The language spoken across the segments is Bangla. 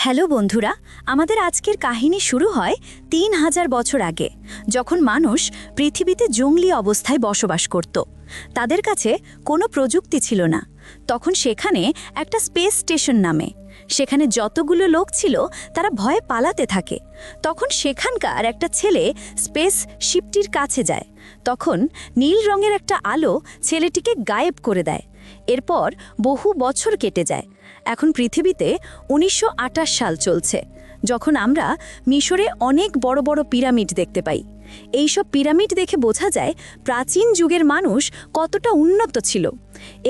হ্যালো বন্ধুরা, আমাদের আজকের কাহিনী শুরু হয় তিন হাজার বছর আগে, যখন মানুষ পৃথিবীতে জঙ্গলি অবস্থায় বসবাস করত। তাদের কাছে কোনো প্রযুক্তি ছিল না। তখন সেখানে একটা স্পেস স্টেশন নামে। সেখানে যতগুলো লোক ছিল, তারা ভয়ে পালাতে থাকে। তখন সেখানকার একটা ছেলে স্পেস শিপটির কাছে যায়। তখন নীল রঙের একটা আলো ছেলেটিকে গায়েব করে দেয়। এরপর বহু বছর কেটে যায়। এখন পৃথিবীতে উনিশশো আটাশ সাল চলছে, যখন আমরা মিশরে অনেক বড় বড় পিরামিড দেখতে পাই। এইসব পিরামিড দেখে বোঝা যায় প্রাচীন যুগের মানুষ কতটা উন্নত ছিল।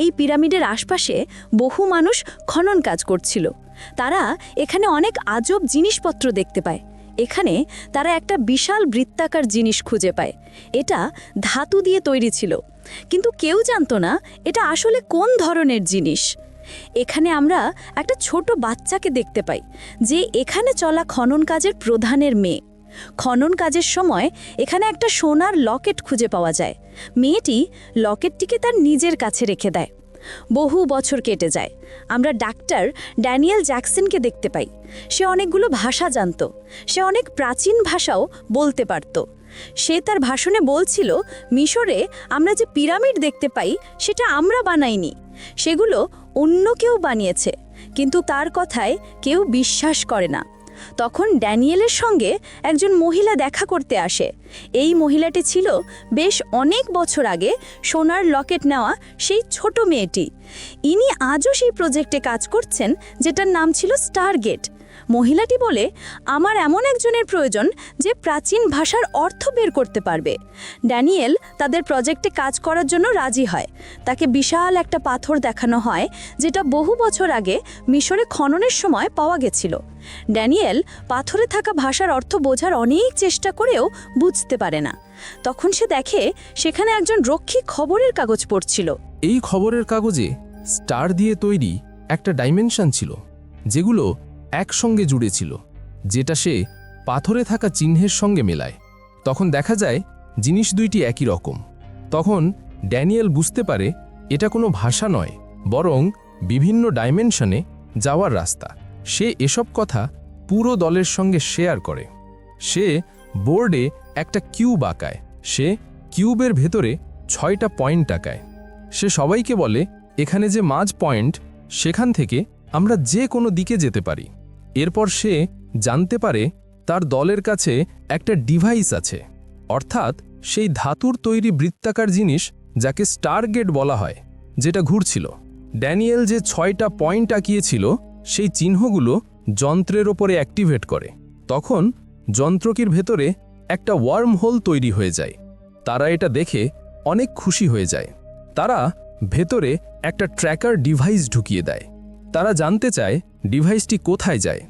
এই পিরামিডের আশপাশে বহু মানুষ খনন কাজ করছিল। তারা এখানে অনেক আজব জিনিসপত্র দেখতে পায়। এখানে তারা একটা বিশাল বৃত্তাকার জিনিস খুঁজে পায়। এটা ধাতু দিয়ে তৈরি ছিল। কিন্তু কেউ জানতো না এটা আসলে কোন ধরনের জিনিস। এখানে আমরা একটা ছোট বাচ্চাকে দেখতে পাই, যে এখানে চলা খনন কাজের প্রধানের মেয়ে। খনন কাজের সময় এখানে একটা সোনার লকেট খুঁজে পাওয়া যায়। মেয়েটি লকেটটিকে তার নিজের কাছে রেখে দেয়। বহু বছর কেটে যায়। আমরা ডাক্তার ড্যানিয়েল জ্যাকসনকে দেখতে পাই। সে অনেকগুলো ভাষা জানত। সে অনেক প্রাচীন ভাষাও বলতে পারত। সে তার ভাষণে বলছিল, মিশরে আমরা যে পিরামিড দেখতে পাই, সেটা আমরা বানাইনি। সেগুলো অন্য কেউ বানিয়েছে। কিন্তু তার কথায় কেউ বিশ্বাস করে না। তখন ড্যানিয়েলের সঙ্গে একজন মহিলা দেখা করতে আসে। এই মহিলাটি ছিল বেশ অনেক বছর আগে সোনার লকেট নেওয়া সেই ছোট মেয়েটি। ইনি আজও সেই প্রজেক্টে কাজ করছেন, যেটার নাম ছিল স্টারগেট মহিলাটি বলে, আমার এমন একজনের প্রয়োজন যে প্রাচীন ভাষার অর্থ বের করতে পারবে। ড্যানিয়েল তাদের প্রজেক্টে কাজ করার জন্য রাজি হয়। তাকে বিশাল একটা পাথর দেখানো হয়, যেটা বহু বছর আগে মিশরে খননের সময় পাওয়া গেছিল। ড্যানিয়েল পাথরে থাকা ভাষার অর্থ বোঝার অনেক চেষ্টা করেও বুঝতে পারে না। তখন সে দেখে, সেখানে একজন রক্ষী খবরের কাগজ পড়ছিল। এই খবরের কাগজে স্টার দিয়ে তৈরি একটা ডাইমেনশন ছিল, যেগুলো একসঙ্গে জুড়ে ছিল যেটা সে পাথরে থাকা চিহ্নের সঙ্গে মেলায়। তখন দেখা যায়, জিনিস দুইটি একই রকম। তখন ড্যানিয়েল বুঝতে পারে, এটা কোনো ভাষা নয়, বরং বিভিন্ন ডাইমেনশনে যাওয়ার রাস্তা। সে এসব কথা পুরো দলের সঙ্গে শেয়ার করে। সে বোর্ডে একটা কিউব আঁকায়। সে কিউবের ভেতরে ছয়টা পয়েন্ট আঁকায়। সে সবাইকে বলে, এখানে যে মাঝ পয়েন্ট, সেখান থেকে আমরা যে কোনো দিকে যেতে পারি। এরপর সে জানতে পারে তার দলের কাছে একটা ডিভাইস আছে। অর্থাৎ সেই ধাতুর তৈরি বৃত্তাকার জিনিস যাকে স্টারগেট বলা হয়, যেটা ঘুরছিল। ড্যানিয়েল যে ছয়টা পয়েন্ট আঁকিয়েছিল, সেই চিহ্নগুলো যন্ত্রের ওপরে অ্যাক্টিভেট করে। তখন যন্ত্রকির ভেতরে একটা ওয়ার্ম হোল তৈরি হয়ে যায়। তারা এটা দেখে অনেক খুশি হয়ে যায়। তারা ভেতরে একটা ট্র্যাকার ডিভাইস ঢুকিয়ে দেয়। তারা জানতে চায় ডিভাইসটি কোথায় যায়?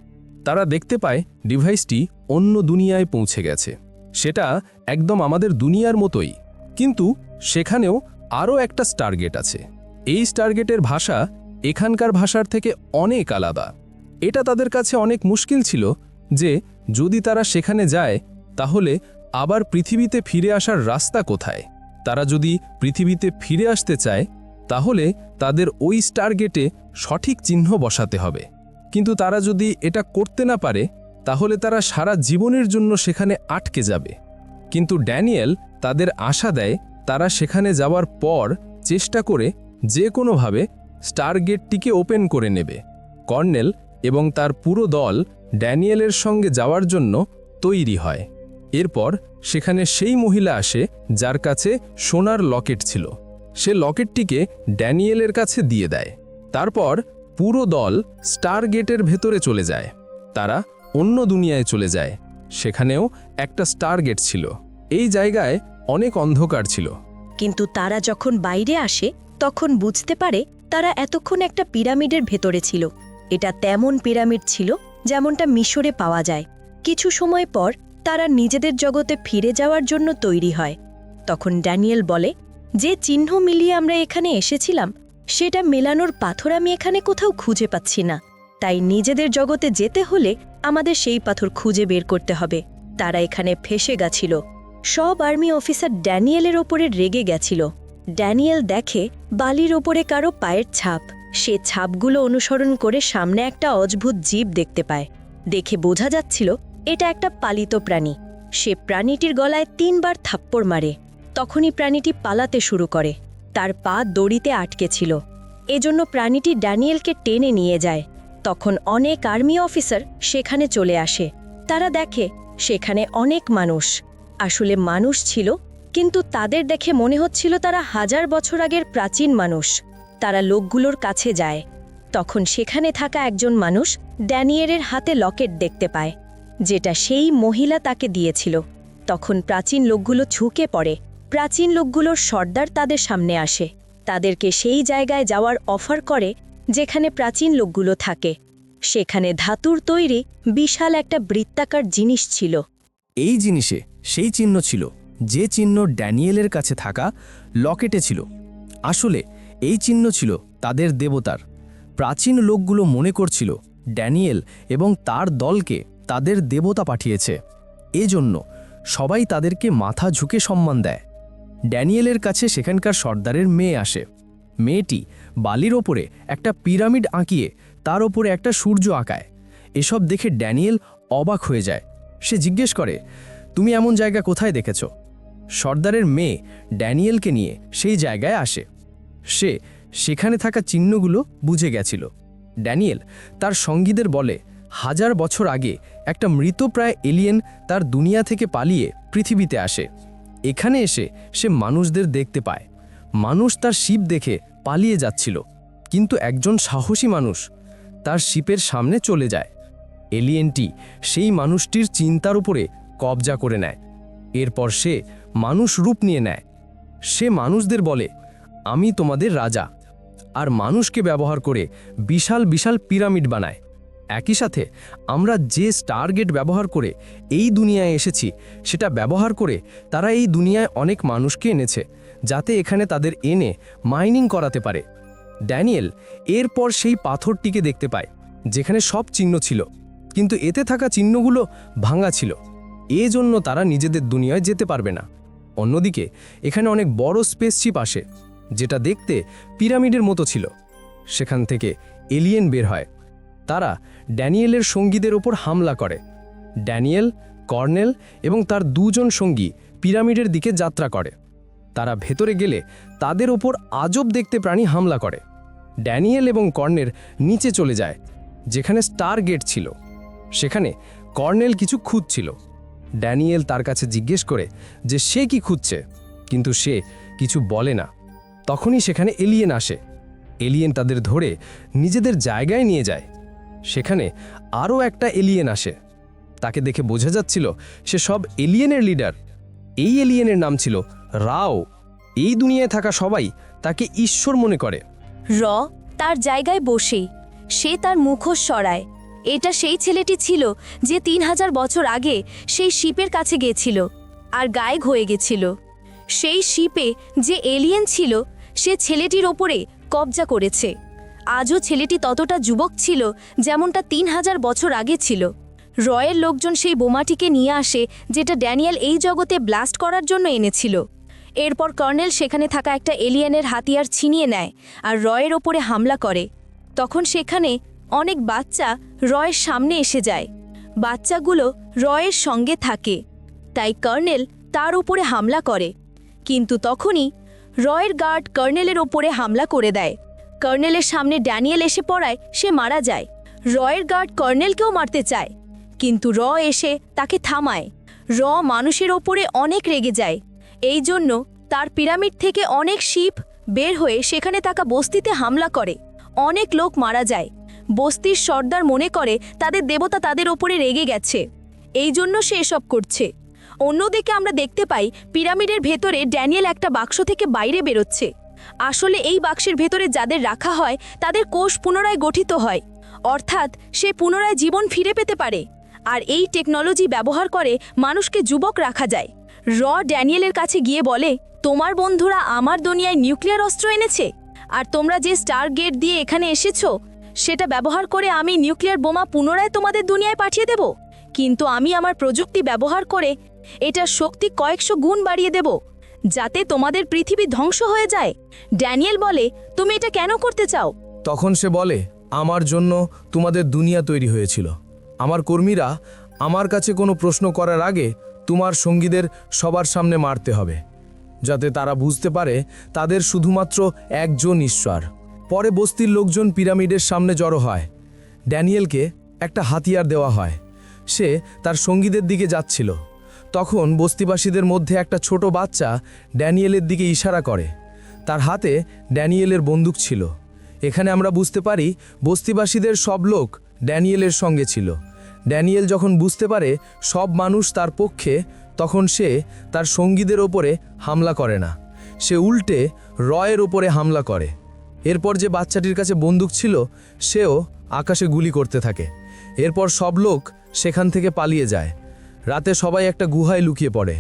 তারা দেখতে পায় ডিভাইসটি অন্য দুনিয়ায় পৌঁছে গেছে। সেটা একদম আমাদের দুনিয়ার মতোই। কিন্তু সেখানেও আরও একটা স্টারগেট আছে। এই স্টারগেটের ভাষা এখানকার ভাষার থেকে অনেক আলাদা। এটা তাদের কাছে অনেক মুশকিল ছিল যে যদি তারা সেখানে যায়, তাহলে আবার পৃথিবীতে ফিরে আসার রাস্তা কোথায়? তারা যদি পৃথিবীতে ফিরে আসতে চায়, তাহলে তাদের ওই স্টারগেটে সঠিক চিহ্ন বসাতে হবে। কিন্তু তারা যদি এটা করতে না পারে, তাহলে তারা সারা জীবনের জন্য সেখানে আটকে যাবে। কিন্তু ড্যানিয়েল তাদের আশা দেয়, তারা সেখানে যাওয়ার পর চেষ্টা করে যে কোনোভাবে স্টারগেটটিকে ওপেন করে নেবে। কর্নেল এবং তার পুরো দল ড্যানিয়েলের সঙ্গে যাওয়ার জন্য তৈরি হয়। এরপর সেখানে সেই মহিলা আসে যার কাছে সোনার লকেট ছিল। সে লকেটটিকে ড্যানিয়েলের কাছে দিয়ে দেয়। তারপর পুরো দল স্টার গেটের ভেতরে চলে যায়। তারা অন্য দুনিয়ায় চলে যায়। সেখানেও একটা স্টার গেট ছিল। এই জায়গায় অনেক অন্ধকার ছিল। কিন্তু তারা যখন বাইরে আসে, তখন বুঝতে পারে তারা এতক্ষণ একটা পিরামিডের ভেতরে ছিল। এটা তেমন পিরামিড ছিল যেমনটা মিশরে পাওয়া যায়। কিছু সময় পর তারা নিজেদের জগতে ফিরে যাওয়ার জন্য তৈরি হয়। তখন ড্যানিয়েল বলে, যে চিহ্ন মিলিয়ে আমরা এখানে এসেছিলাম সেটা মেলানোর পাথর আমি এখানে কোথাও খুঁজে পাচ্ছি না। তাই নিজেদের জগতে যেতে হলে আমাদের সেই পাথর খুঁজে বের করতে হবে। তারা এখানে ফেসে গেছিল। সব আর্মি অফিসার ড্যানিয়েলের ওপরে রেগে গেছিল। ড্যানিয়েল দেখে বালির ওপরে কারও পায়ের ছাপ। সে ছাপগুলো অনুসরণ করে সামনে একটা অদ্ভুত জীব দেখতে পায়। দেখে বোঝা যাচ্ছিল, এটা একটা পালিত প্রাণী। সে প্রাণীটির গলায় তিনবার থাপ্পড় মারে। তখনই প্রাণীটি পালাতে শুরু করে। তার পা দড়িতে আটকে ছিল। এজন্য প্রাণীটি ড্যানিয়েলকে টেনে নিয়ে যায়। তখন অনেক আর্মি অফিসার সেখানে চলে আসে। তারা দেখে, সেখানে অনেক মানুষ। আসলে মানুষ ছিল, কিন্তু তাদের দেখে মনে হচ্ছিল তারা হাজার বছর আগের প্রাচীন মানুষ। তারা লোকগুলোর কাছে যায়। তখন সেখানে থাকা একজন মানুষ ড্যানিয়েলের হাতে লকেট দেখতে পায়, যেটা সেই মহিলা তাকে দিয়েছিল। তখন প্রাচীন লোকগুলো ঝুঁকে পড়ে। প্রাচীন লোকগুলোর সর্দার তাদের সামনে আসে। তাদেরকে সেই জায়গায় যাওয়ার অফার করে যেখানে প্রাচীন লোকগুলো থাকে। সেখানে ধাতুর তৈরি বিশাল একটা বৃত্তাকার জিনিস ছিল। এই জিনিসে সেই চিহ্ন ছিল, যে চিহ্ন ড্যানিয়েলের কাছে থাকা লকেটে ছিল। আসলে এই চিহ্ন ছিল তাদের দেবতার। প্রাচীন লোকগুলো মনে করছিল ড্যানিয়েল এবং তার দলকে তাদের দেবতা পাঠিয়েছে। এজন্য সবাই তাদেরকে মাথা ঝুঁকে সম্মান দেয়। ড্যানিয়েলের কাছে সেখানকার সর্দারের মেয়ে আসে। মেয়েটি বালির ওপরে একটা পিরামিড আঁকিয়ে তার ওপরে একটা সূর্য আঁকায়। এসব দেখে ড্যানিয়েল অবাক হয়ে যায়। সে জিজ্ঞেস করে, তুমি এমন জায়গা কোথায় দেখেছ? সর্দারের মেয়ে ড্যানিয়েলকে নিয়ে সেই জায়গায় আসে। সে সেখানে থাকা চিহ্নগুলো বুঝে গেছিল। ড্যানিয়েল তার সঙ্গীদের বলে, হাজার বছর আগে একটা মৃতপ্রায় এলিয়েন তার দুনিয়া থেকে পালিয়ে পৃথিবীতে আসে। এখানে এসে সে মানুষদের দেখতে পায়। মানুষ তার শিপ দেখে পালিয়ে যাচ্ছিল, কিন্তু একজন সাহসী মানুষ তার শিপের সামনে চলে যায়। এলিয়েনটি সেই মানুষটির চিন্তার উপরে কবজা করে নেয়। এরপর সে মানুষ রূপ নিয়ে নেয়। সে মানুষদের বলে, আমি তোমাদের রাজা। আর মানুষকে ব্যবহার করে বিশাল বিশাল পিরামিড বানায়। একই সাথে আমরা যে স্টারগেট ব্যবহার করে এই দুনিয়ায় এসেছি, সেটা ব্যবহার করে তারা এই দুনিয়ায় অনেক মানুষকে এনেছে, যাতে এখানে তাদের এনে মাইনিং করাতে পারে। ড্যানিয়েল এরপর সেই পাথরটিকে দেখতে পায়, যেখানে সব চিহ্ন ছিল, কিন্তু এতে থাকা চিহ্নগুলো ভাঙা ছিল। এজন্য তারা নিজেদের দুনিয়ায় যেতে পারবে না। অন্যদিকে, এখানে অনেক বড় স্পেসশিপ আসে, যেটা দেখতে পিরামিডের মতো ছিল। সেখান থেকে এলিয়েন বের হয়। তারা ড্যানিয়েলের সঙ্গীদের ওপর হামলা করে। ড্যানিয়েল, কর্নেল এবং তার দুজন সঙ্গী পিরামিডের দিকে যাত্রা করে। তারা ভেতরে গেলে তাদের ওপর আজব দেখতে প্রাণী হামলা করে। ড্যানিয়েল এবং কর্নেল নিচে চলে যায়, যেখানে স্টার গেট ছিল। সেখানে কর্নেল কিছু খুঁজছিল। ড্যানিয়েল তার কাছে জিজ্ঞেস করে যে সে কি খুঁজছে, কিন্তু সে কিছু বলে না। তখনই সেখানে এলিয়েন আসে। এলিয়েন তাদের ধরে নিজেদের জায়গায় নিয়ে যায়। সেখানে আরও একটা এলিয়েন আসে। তাকে দেখে বোঝা যাচ্ছিল সে সব এলিয়েনের লিডার। এই এলিয়েনের নাম ছিল রাও। এই দুনিয়ায় থাকা সবাই তাকে ঈশ্বর মনে করে। র তার জায়গায় বসেই সে তার মুখোশ সরায়। এটা সেই ছেলেটি ছিল যে তিন হাজার বছর আগে সেই শিপের কাছে গেছিল আর গায়েক হয়ে গেছিল। সেই শিপে যে এলিয়েন ছিল, সে ছেলেটির ওপরে কবজা করেছে। আজও ছেলেটি ততটা যুবক ছিল যেমনটা তিন হাজার বছর আগে ছিল। রয়ের লোকজন সেই বোমাটিকে নিয়ে আসে, যেটা ড্যানিয়েল এই জগতে ব্লাস্ট করার জন্য এনেছিল। এরপর কর্নেল সেখানে থাকা একটা এলিয়েনের হাতিয়ার ছিনিয়ে নেয় আর রয়ের ওপরে হামলা করে। তখন সেখানে অনেক বাচ্চা রয়ের সামনে এসে যায়। বাচ্চাগুলো রয়ের সঙ্গে থাকে, তাই কর্নেল তার উপরে হামলা করে। কিন্তু তখনই রয়ের গার্ড কর্নেলের ওপরে হামলা করে দেয়। কর্নেলের সামনে ড্যানিয়েল এসে পড়ায় সে মারা যায়। রয়ের গার্ড কর্নেলকেও মারতে চায়, কিন্তু র এসে তাকে থামায়। র মানুষের ওপরে অনেক রেগে যায়। এই জন্য তার পিরামিড থেকে অনেক শিপ বের হয়ে সেখানে থাকা বস্তিতে হামলা করে। অনেক লোক মারা যায়। বস্তির সর্দার মনে করে তাদের দেবতা তাদের ওপরে রেগে গেছে। এই জন্য সে এসব করছে। অন্যদিকে আমরা দেখতে পাই, পিরামিডের ভেতরে ড্যানিয়েল একটা বাক্স থেকে বাইরে বেরোচ্ছে। আসলে এই বাক্সের ভেতরে যাদের রাখা হয়, তাদের কোষ পুনরায় গঠিত হয়। অর্থাৎ, সে পুনরায় জীবন ফিরে পেতে পারে। আর এই টেকনোলজি ব্যবহার করে মানুষকে যুবক রাখা যায়। র ড্যানিয়েলের কাছে গিয়ে বলে, তোমার বন্ধুরা আমার দুনিয়ায় নিউক্লিয়ার অস্ত্র এনেছে? আর তোমরা যে স্টার গেট দিয়ে এখানে এসেছ, সেটা ব্যবহার করে আমি নিউক্লিয়ার বোমা পুনরায় তোমাদের দুনিয়ায় পাঠিয়ে দেব। কিন্তু আমি আমার প্রযুক্তি ব্যবহার করে, এটার শক্তি কয়েকশো গুণ বাড়িয়ে দেব। যাতে তোমাদের পৃথিবী ধ্বংস হয়ে যায়। ড্যানিয়েল বলে, তুমি এটা কেন করতে চাও? তখন সে বলে, আমার জন্য তোমাদের দুনিয়া তৈরি হয়েছিল। আমার কর্মীরা আমার কাছে কোনো প্রশ্ন করার আগে তোমার সঙ্গীদের সবার সামনে মারতে হবে, যাতে তারা বুঝতে পারে তাদের শুধুমাত্র একজন ঈশ্বর। পরে বস্তির লোকজন পিরামিডের সামনে জড়ো হয়। ড্যানিয়েলকে একটা হাতিয়ার দেওয়া হয়। সে তার সঙ্গীদের দিকে যাচ্ছিল। তখন বস্তিবাসীদের মধ্যে একটা ছোট বাচ্চা ড্যানিয়েলের দিকে ইশারা করে। তার হাতে ড্যানিয়েলের বন্দুক ছিল। এখানে আমরা বুঝতে পারি বস্তিবাসীদের সব লোক ড্যানিয়েলের সঙ্গে ছিল। ড্যানিয়েল যখন বুঝতে পারে সব মানুষ তার পক্ষে, তখন সে তার সঙ্গীদের ওপরে হামলা করে না। সে উল্টে রয়ের ওপরে হামলা করে। এরপর যে বাচ্চাটির কাছে বন্দুক ছিল, সেও আকাশে গুলি করতে থাকে। এরপর সব লোক সেখান থেকে পালিয়ে যায়। রাতে সবাই একটা গুহায় লুকিয়ে পড়ে।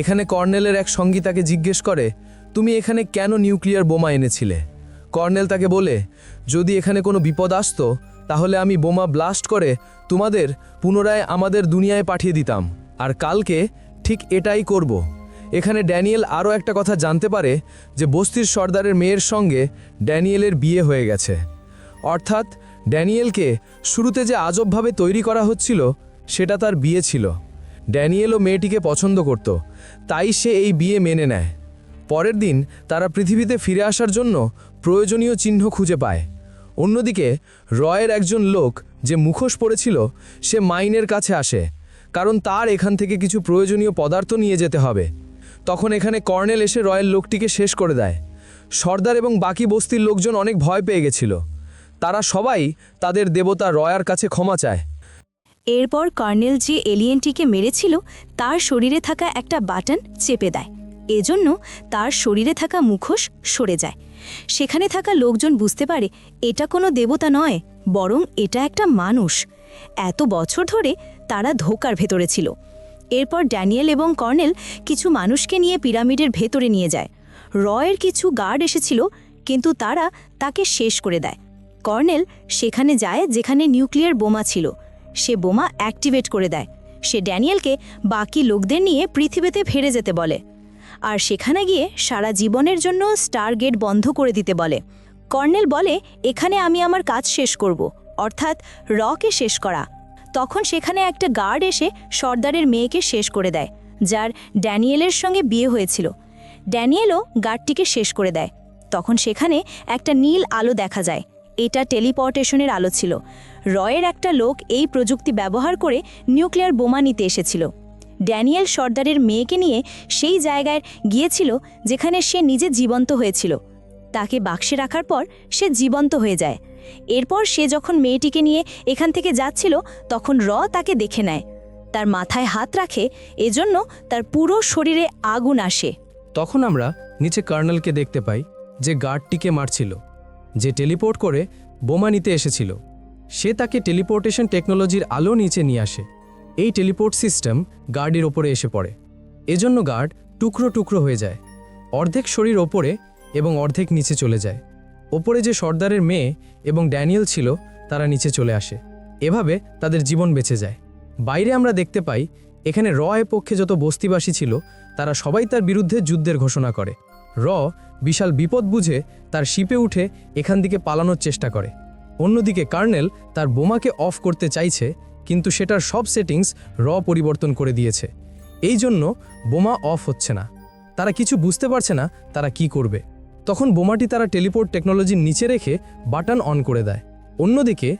এখানে কর্নেলের এক সঙ্গী তাকে জিজ্ঞেস করে, তুমি এখানে কেন নিউক্লিয়ার বোমা এনেছিলে? কর্নেল তাকে বলে, যদি এখানে কোনো বিপদ আসতো, তাহলে আমি বোমা ব্লাস্ট করে তোমাদের পুনরায় আমাদের দুনিয়ায় পাঠিয়ে দিতাম, আর কালকে ঠিক এটাই করব। এখানে ড্যানিয়েল আরও একটা কথা জানতে পারে যে বস্তির সর্দারের মেয়ের সঙ্গে ড্যানিয়েলের বিয়ে হয়ে গেছে। অর্থাৎ ড্যানিয়েলকে শুরুতে যে আজবভাবে তৈরি করা হচ্ছিল, সেটা তার বিয়ে ছিল। ড্যানিয়েলও মেয়েটিকে পছন্দ করত। তাই সে এই বিয়ে মেনে নেয়। পরের দিন তারা পৃথিবীতে ফিরে আসার জন্য প্রয়োজনীয় চিহ্ন খুঁজে পায়। অন্যদিকে রয়ের একজন লোক যে মুখোশ পড়েছিল সে মাইনের কাছে আসে, কারণ তার এখান থেকে কিছু প্রয়োজনীয় পদার্থ নিয়ে যেতে হবে। তখন এখানে কর্নেল এসে রয়ের লোকটিকে শেষ করে দেয়। সর্দার এবং বাকি বস্তির লোকজন অনেক ভয় পেয়ে গেছিল। তারা সবাই তাদের দেবতা রয়ার কাছে ক্ষমা চায়। এরপর কর্নেল যে এলিয়েনটিকে মেরেছিল, তার শরীরে থাকা একটা বাটন চেপে দেয়। এজন্য তার শরীরে থাকা মুখোশ সরে যায়। সেখানে থাকা লোকজন বুঝতে পারে, এটা কোনো দেবতা নয়, বরং এটা একটা মানুষ। এত বছর ধরে তারা ধোকার ভেতরে ছিল। এরপর ড্যানিয়েল এবং কর্নেল কিছু মানুষকে নিয়ে পিরামিডের ভেতরে নিয়ে যায়। রয়ের কিছু গার্ড এসেছিল, কিন্তু তারা তাকে শেষ করে দেয়। কর্নেল সেখানে যায় যেখানে নিউক্লিয়ার বোমা ছিল। সে বোমা অ্যাক্টিভেট করে দেয়। সে ড্যানিয়েলকে বাকি লোকদের নিয়ে পৃথিবীতে ফিরে যেতে বলে। আর সেখানে গিয়ে সারা জীবনের জন্য স্টার গেট বন্ধ করে দিতে বলে। কর্নেল বলে, এখানে আমি আমার কাজ শেষ করব। অর্থাৎ রকে শেষ করা। তখন সেখানে একটা গার্ড এসে সর্দারের মেয়েকে শেষ করে দেয়, যার ড্যানিয়েলের সঙ্গে বিয়ে হয়েছিল। ড্যানিয়েলও গার্ডটিকে শেষ করে দেয়। তখন সেখানে একটা নীল আলো দেখা যায়। এটা টেলিপোর্টেশনের আলো ছিল। রয়ের একটা লোক এই প্রযুক্তি ব্যবহার করে নিউক্লিয়ার বোমা নিতে এসেছিল। ড্যানিয়েল সর্দারের মেয়েকে নিয়ে সেই জায়গায় গিয়েছিল যেখানে সে নিজে জীবন্ত হয়েছিল। তাকে বাক্সে রাখার পর সে জীবন্ত হয়ে যায়। এরপর সে যখন মেয়েটিকে নিয়ে এখান থেকে যাচ্ছিল, তখন র তাকে দেখে নেয়। তার মাথায় হাত রাখে, এজন্য তার পুরো শরীরে আগুন আসে। তখন আমরা নিচে কার্নেলকে দেখতে পাই যে গার্ডটিকে মারছিল, যে টেলিপোর্ট করে বোমা নিতে এসেছিল। সে তাকে টেলিপোর্টেশন টেকনোলজির আলো নিচে নিয়ে আসে। এই টেলিপোর্ট সিস্টেম গার্ডের ওপরে এসে পড়ে। এজন্য গার্ড টুকরো টুকরো হয়ে যায়। অর্ধেক শরীর ওপরে এবং অর্ধেক নিচে চলে যায়। ওপরে যে সর্দারের মেয়ে এবং ড্যানিয়েল ছিল, তারা নিচে চলে আসে। এভাবে তাদের জীবন বেঁচে যায়। বাইরে আমরা দেখতে পাই, এখানে র এর পক্ষে যত বস্তিবাসী ছিল, তারা সবাই তার বিরুদ্ধে যুদ্ধের ঘোষণা করে। র বিশাল বিপদ বুঝে তার শিপে উঠে এখান থেকে পালানোর চেষ্টা করে। অন্যদিকে কার্নেল তার বোমাকে অফ করতে চাইছে, কিন্তু সেটার সব সেটিংস র পরিবর্তন করে দিয়েছে। এই জন্য বোমা অফ হচ্ছে না। তারা কিছু বুঝতে পারছে না তারা কি করবে। তখন বোমাটি তারা টেলিপোর্ট টেকনোলজির নিচে রেখে বাটন অন করে দেয়। অন্যদিকে,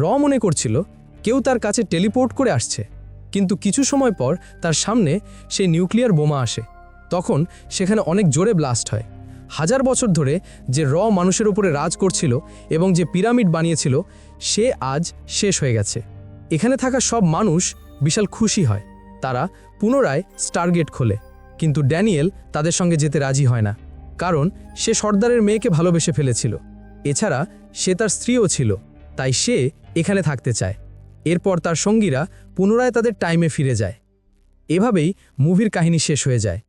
র মনে করছিল কেউ তার কাছে টেলিপোর্ট করে আসছে, কিন্তু কিছু সময় পর তার সামনে সেই নিউক্লিয়ার বোমা আসে। তখন সেখানে অনেক জোরে ব্লাস্ট হয়। হাজার বছর ধরে যে র মানুষের উপরে রাজ করছিল এবং যে পিরামিড বানিয়েছিল, সে আজ শেষ হয়ে গেছে। এখানে থাকা সব মানুষ বিশাল খুশি হয়। তারা পুনরায় স্টারগেট খোলে। কিন্তু ড্যানিয়েল তাদের সঙ্গে যেতে রাজি হয় না। কারণ সে সর্দারের মেয়েকে ভালোবেসে ফেলেছিল। এছাড়া সে তার স্ত্রীও ছিল। তাই সে এখানে থাকতে চায়। এরপর তার সঙ্গীরা পুনরায় তাদের টাইমে ফিরে যায়। এভাবেই মুভির কাহিনী শেষ হয়ে যায়।